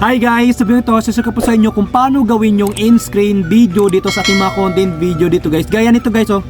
Hi guys! Sabihin ito, sasaka po sa inyo kung paano gawin yung in-screen video dito sa ating mga content video dito guys. Gaya nito guys oh.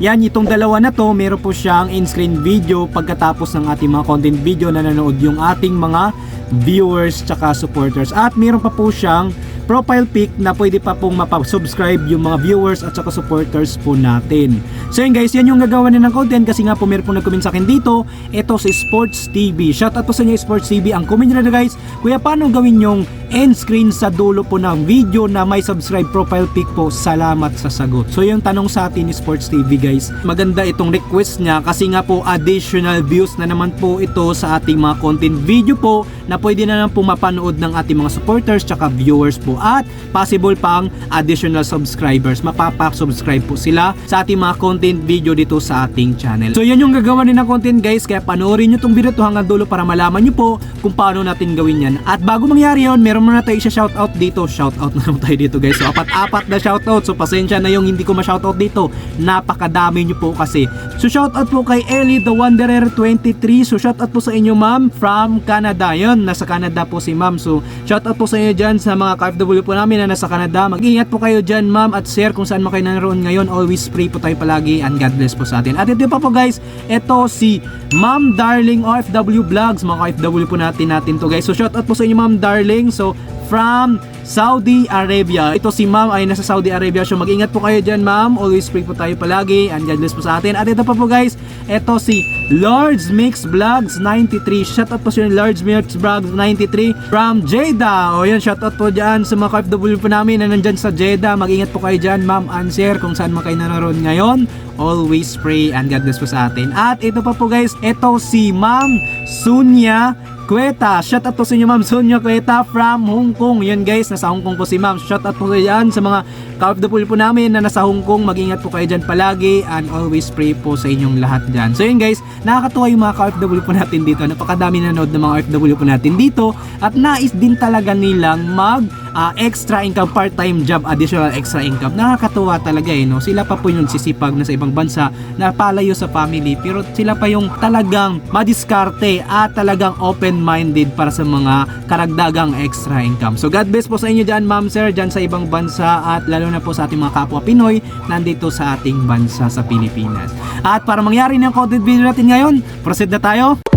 Yan, itong dalawa na to, meron po siyang in-screen video pagkatapos ng ating mga content video na nanonood yung ating mga viewers tsaka supporters. At meron pa po siyang profile pic na pwede pa pong mapasubscribe yung mga viewers at saka supporters po natin. So yun guys, yan yung gagawa na ng content kasi nga po meron po nag-comment sa akin dito. Ito si Sports TV. Shout out po sa inyo Sports TV. Ang comment nyo na guys, kuya paano gawin yung end screen sa dulo po ng video na may subscribe profile pic po. Salamat sa sagot. So yung tanong sa atin ni Sports TV guys, maganda itong request niya kasi nga po additional views na naman po ito sa ating mga content video po na pwede na naman po mapanood ng ating mga supporters tsaka viewers po at possible pang additional subscribers. Mapapa-subscribe po sila sa ating mga content video dito sa ating channel. So yan yung gagawa din ng content guys. Kaya panoorin nyo tong video to hanggang dulo para malaman nyo po kung paano natin gawin yan. At bago mangyari yun meron muna tayo isa shoutout dito. Shoutout na naman tayo dito guys. So apat-apat na shoutout. So pasensya na yung hindi ko ma-shoutout dito. Napakadami nyo po kasi. So shoutout po kay Ellie the Wanderer 23 so shoutout po sa inyo ma'am from Canada. Yun nasa Canada po si ma'am. So shoutout po sa inyo dyan sa mga KFW po namin na nasa Canada. Mag-ingat po kayo dyan ma'am at sir kung saan man kayo naroon ngayon. Always pray po tayo palagi and God bless po sa atin. At ito pa po guys ito si Ma'am Darling OFW Vlogs. Mga OFW po natin natin to guys. So shoutout po sa inyo ma'am Darling. So from Saudi Arabia. Ito si ma'am ay nasa Saudi Arabia. So mag-ingat po kayo dyan ma'am. Always pray po tayo palagi. And God bless po sa atin. At ito pa po guys. Ito si Lords Mix Vlogs 93. Shout out po sa inyo Lords Mix Vlogs 93 from Jeddah. O yan shout out po dyan sa mga KFW po namin na nandyan sa Jeddah. Mag-ingat po kayo dyan ma'am. Answer kung saan man kayo naroon ngayon. Always pray and God bless po sa atin. At ito pa po guys. Ito si ma'am Sunya Kueta, shout out po sa inyo ma'am Sonia Kueta from Hong Kong. Yan guys, nasa Hong Kong po si ma'am. Shout out po sa yan sa mga ka-OFW po namin na nasa Hong Kong. Mag-ingat po kayo dyan palagi and always pray po sa inyong lahat dyan. So yun guys, nakakatuwa yung mga ka-OFW po natin dito. Napakadami nanood ng mga OFW po natin dito at nais din talaga nilang mag ah, extra income, part-time job, additional extra income. Nakakatuwa talaga eh, no? Sila pa po yung sisipag na sa ibang bansa na palayo sa family pero sila pa yung talagang madiskarte at talagang open-minded para sa mga karagdagang extra income. So God bless po sa inyo dyan ma'am sir, dyan sa ibang bansa at lalo na po sa ating mga kapwa Pinoy nandito sa ating bansa sa Pilipinas. At para mangyari ng content video natin ngayon, proceed na tayo.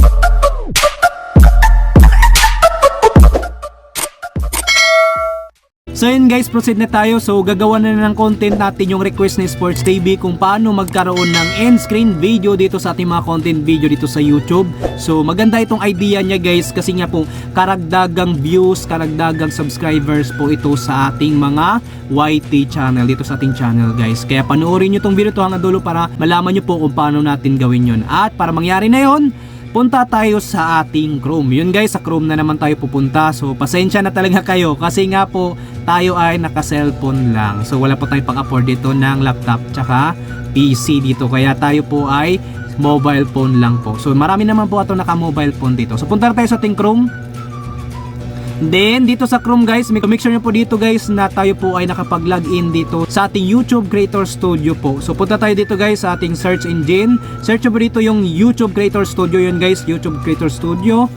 So yun guys, proceed na tayo. So gagawa na ng content natin yung request ni Sports TV kung paano magkaroon ng end screen video dito sa ating mga content video dito sa YouTube. So maganda itong idea niya guys kasi nga po karagdagang views, karagdagang subscribers po ito sa ating mga YT channel dito sa ating channel guys. Kaya panoorin nyo tong video to hanggang dulo para malaman nyo po kung paano natin gawin yun. At para mangyari na yon punta tayo sa ating Chrome. Yun guys, sa Chrome na naman tayo pupunta. So, pasensya na talaga kayo kasi nga po tayo ay naka-cellphone lang. So, wala po tayo pang-afford dito ng laptop tsaka PC dito. Kaya tayo po ay mobile phone lang po. So, marami naman po ito naka-mobile phone dito. So, punta tayo sa ating Chrome. Then, dito sa Chrome guys, make sure nyo po dito guys na tayo po ay nakapag-login dito sa ating YouTube Creator Studio po. So, punta tayo dito guys sa ating search engine. Search po dito yung YouTube Creator Studio yun guys, YouTube Creator Studio.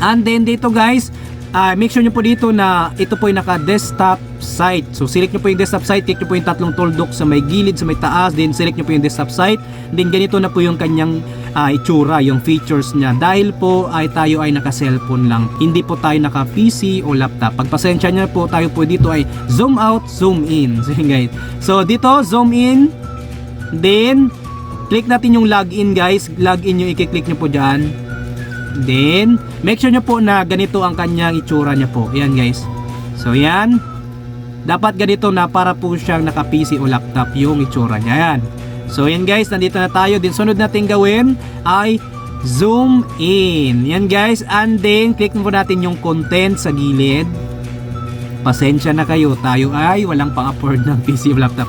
And then dito guys, ah, make sure nyo po dito na ito po yung naka-desktop site. So select nyo po yung desktop site, click nyo po yung tatlong tuldok sa may gilid, sa may taas, then select nyo po yung desktop site. Then ganito na po yung kanyang ah, itsura, yung features niya. Dahil po ay tayo ay naka-cellphone lang, hindi po tayo naka-PC o laptop. Pagpasensya nyo po tayo po dito ay zoom out, zoom in. So guys. So dito, zoom in, then click natin yung login guys. Login yung i-click nyo po dyan. Then, make sure nyo po na ganito ang kanyang itsura niya po. Ayan guys. So, yan. Dapat ganito na para po siyang naka-PC o laptop yung itsura niya. Ayan. So, yan guys. Nandito na tayo. Then, sunod natin gawin ay zoom in. Yan guys. And then, click mo natin yung content sa gilid. Pasensya na kayo. Tayo ay walang pang-afford ng PC o laptop.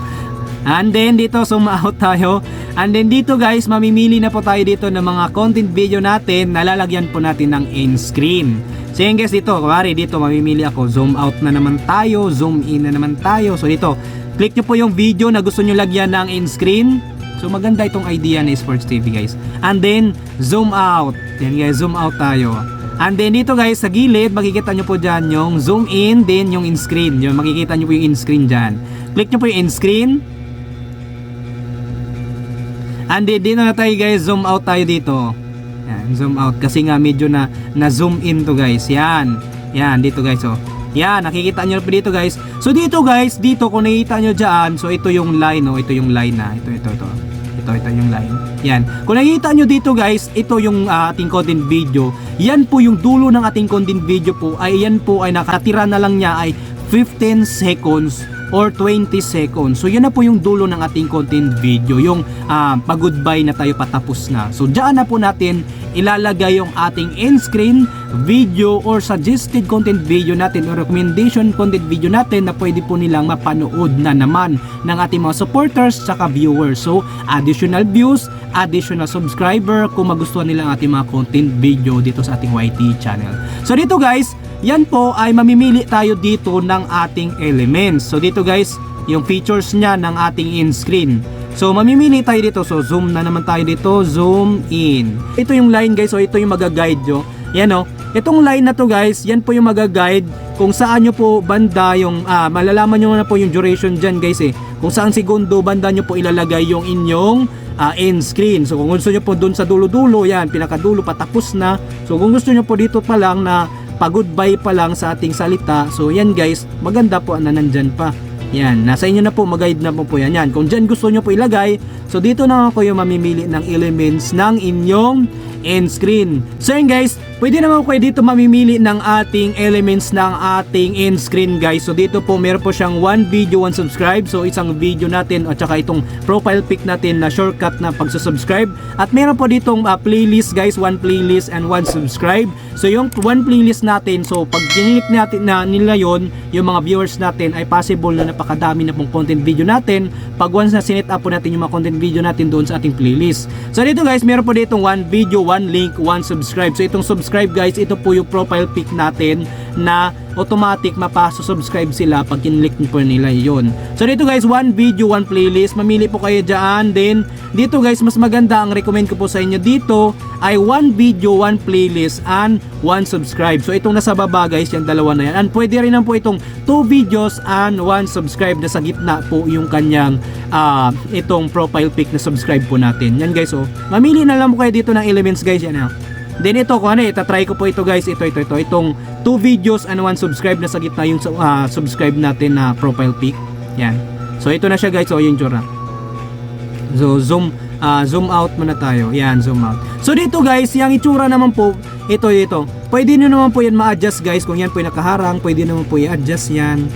And then dito out tayo. And then dito guys, mamimili na po tayo dito ng mga content video natin na lalagyan po natin ng end screen. So yun guys dito, kumari dito mamimili ako, zoom out na naman tayo, zoom in na naman tayo. So dito, click nyo po yung video na gusto nyo lagyan ng end screen. So maganda itong idea ni Sports TV guys. And then zoom out. Yan guys, zoom out tayo. And then dito guys, sa gilid, makikita nyo po dyan yung zoom in, then yung in-screen. Yung makikita nyo po yung in-screen dyan. Click nyo po yung in-screen. And then dito na tayo guys, zoom out tayo dito. Yan, zoom out. Kasi nga medyo na, na zoom in to guys. Yan. Yan, dito guys oh. Yan, nakikita nyo po dito guys. So dito guys, dito kung nakikita nyo dyan, so ito yung line oh. Ito yung line na. Ito, ito, ito. Ito, ito yung line. Yan. Kung nakikita nyo dito guys, ito yung ah, ating content video. Yan po yung dulo ng ating content video po. Ay yan po ay nakatira na lang niya ay 15 seconds or 20 seconds. So yan na po yung dulo ng ating content video, yung ah, pag-goodbye na tayo patapos na. So diyan na po natin ilalagay yung ating in-screen video or suggested content video natin or recommendation content video natin na pwede po nilang mapanood na naman ng ating mga supporters saka viewers. So additional views, additional subscriber kung magustuhan nila ang ating mga content video dito sa ating YT channel. So dito guys, yan po ay mamimili tayo dito ng ating elements. So dito guys, yung features niya ng ating in-screen. So mamimili tayo dito. So zoom na naman tayo dito. Zoom in. Ito yung line guys. So ito yung mag-guide nyo. Yan o. Itong line na to guys, yan po yung mag-guide kung saan nyo po banda yung, ah, malalaman nyo na po yung duration dyan guys eh. Kung saan segundo banda nyo po ilalagay yung inyong ah, end screen. So kung gusto nyo po dun sa dulo-dulo, yan, pinakadulo patapos na. So kung gusto nyo po dito pa lang na pag-goodbye pa lang sa ating salita. So yan guys, maganda po na nandyan pa. Yan, nasa inyo na po, mag-guide na po po yan. Yan, kung dyan gusto nyo po ilagay, so dito na ako yung mamimili ng elements ng inyong end screen. So yun guys, pwede naman kayo dito mamimili ng ating elements ng ating end screen guys. So dito po meron po siyang one video, one subscribe. So isang video natin at saka itong profile pic natin na shortcut na pagsusubscribe. At meron po ditong uh, playlist guys, one playlist and one subscribe. So yung one playlist natin, so pag dinilik natin na nila yon yung mga viewers natin ay possible na napakadami na pong content video natin pag once na sinet up po natin yung mga content video natin doon sa ating playlist. So dito guys, meron po ditong one video, one link, one subscribe. So itong subscribe guys, ito po yung profile pic natin na automatic mapaso-subscribe sila pag kinlik po nila yon. So dito guys, one video, one playlist. Mamili po kayo dyan. Then dito guys, mas maganda ang recommend ko po sa inyo dito ay one video, one playlist and one subscribe. So itong nasa baba guys, yung dalawa na yan. And pwede rin po itong two videos and one subscribe na sa gitna po yung kanyang ah, itong profile pic na subscribe po natin. Yan guys, oh. Mamili na lang po kayo dito ng elements guys. Yan, oh. Then ito kung ano, itatry ko po ito guys. Ito, ito, ito. Itong two videos and one subscribe na sa gitna yung ah, subscribe natin na profile pic. Yan. So ito na siya guys. So yung tsura. So zoom ah, zoom out muna tayo. Yan, zoom out. So dito guys, yung itsura naman po, ito ito. Pwede niyo naman po yan ma-adjust guys kung yan po yung nakaharang, pwede naman po i-adjust yan.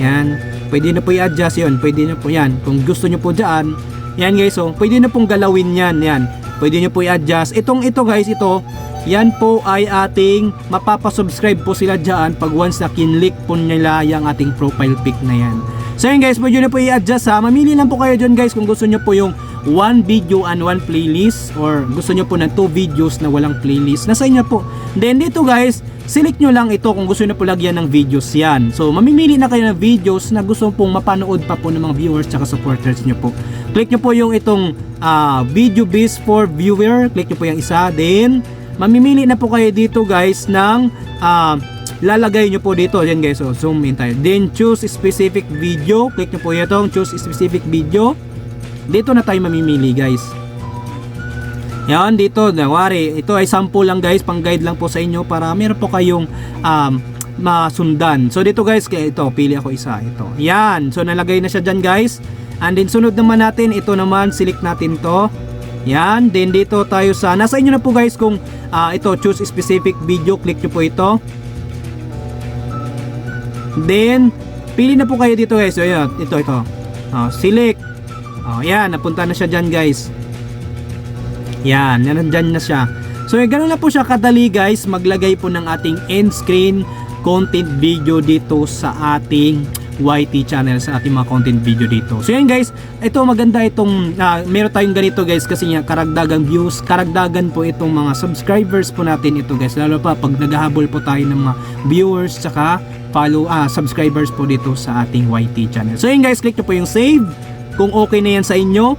Yan. Pwede na po i-adjust yun. Pwede na po yan. Kung gusto niyo po diyan, yan guys, oh, pwede na pong galawin yan. Yan. Pwede niyo po i-adjust. Itong ito guys, ito, yan po ay ating mapapasubscribe po sila dyan pag once na kinlik po nila yung ating profile pic na yan. So yun guys, pwede nyo po i-adjust ha. Mamili lang po kayo dyan guys kung gusto nyo po yung one video and one playlist or gusto nyo po ng two videos na walang playlist. Nasa inyo po. Then dito guys, select nyo lang ito kung gusto nyo po lagyan ng videos yan. So mamimili na kayo ng videos na gusto pong mapanood pa po ng mga viewers tsaka supporters nyo po. Click nyo po yung itong ah, video based for viewer. Click nyo po yung isa. Then mamimili na po kayo dito guys ng ah, lalagay nyo po dito. Yan guys so zoom in tayo. Then choose specific video. Click nyo po itong choose specific video. Dito na tayo mamimili guys. Yan dito. Nawari ito ay sample lang guys. Pang guide lang po sa inyo para meron po kayong um, masundan. So dito guys kaya ito pili ako isa. Ito. Yan. So nalagay na siya dyan guys. And then sunod naman natin. Ito naman select natin to. Yan, then dito tayo sa, nasa inyo na po guys kung ah, ito, choose specific video, click nyo po ito. Then, pili na po kayo dito guys. So, yun, ito, ito. Oh, select. Oh, yan, napunta na siya dyan guys. Yan, yan, na siya. So, eh, ganun na po siya kadali guys, maglagay po ng ating end screen content video dito sa ating YT channel sa ating mga content video dito. So yan guys, ito maganda itong uh, meron tayong ganito guys kasi nga karagdagang views, karagdagan po itong mga subscribers po natin ito guys. Lalo pa pag naghahabol po tayo ng mga viewers tsaka follow ah subscribers po dito sa ating YT channel. So yan guys, click nyo po yung save kung okay na yan sa inyo.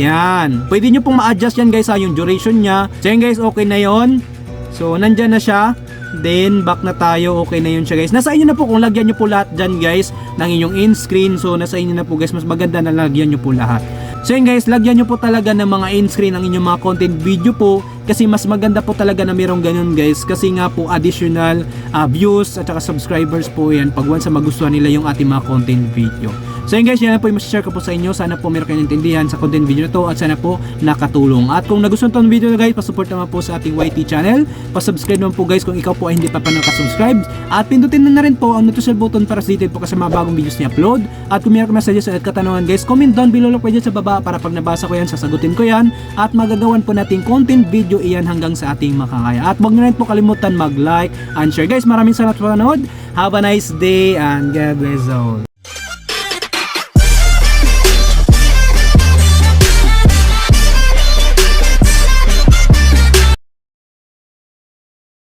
Yan. Pwede nyo pong ma-adjust yan guys ha, yung duration niya. So yan guys, okay na yon So, nandyan na siya. Then, back na tayo. Okay na yun siya guys. Nasa inyo na po kung lagyan nyo po lahat dyan guys ng inyong in screen. So, nasa inyo na po guys. Mas maganda na lagyan nyo po lahat. So yun guys, lagyan nyo po talaga ng mga in screen ang inyong mga content video po kasi mas maganda po talaga na mayroong ganun guys kasi nga po additional ah, views at saka subscribers po yan pag once magustuhan nila yung ating mga content video. So yun guys, yan po yung share ko po sa inyo. Sana po meron kayong intindihan sa content video na to at sana po nakatulong. At kung nagustuhan tong video na guys, pasupport naman po sa ating YT channel. Pasubscribe naman po guys kung ikaw po ay hindi pa pa nakasubscribe. At pindutin na na rin po ang notification button para sa po kasi mga bagong videos ni upload. At kung meron ka messages at katanungan guys, comment down below lang po sa baba para pag nabasa ko yan, sasagutin ko yan. At magagawan po natin content video iyan hanggang sa ating makakaya. At huwag na rin po kalimutan mag-like and share. Guys, maraming salamat sa panonood. Have a nice day and God bless all.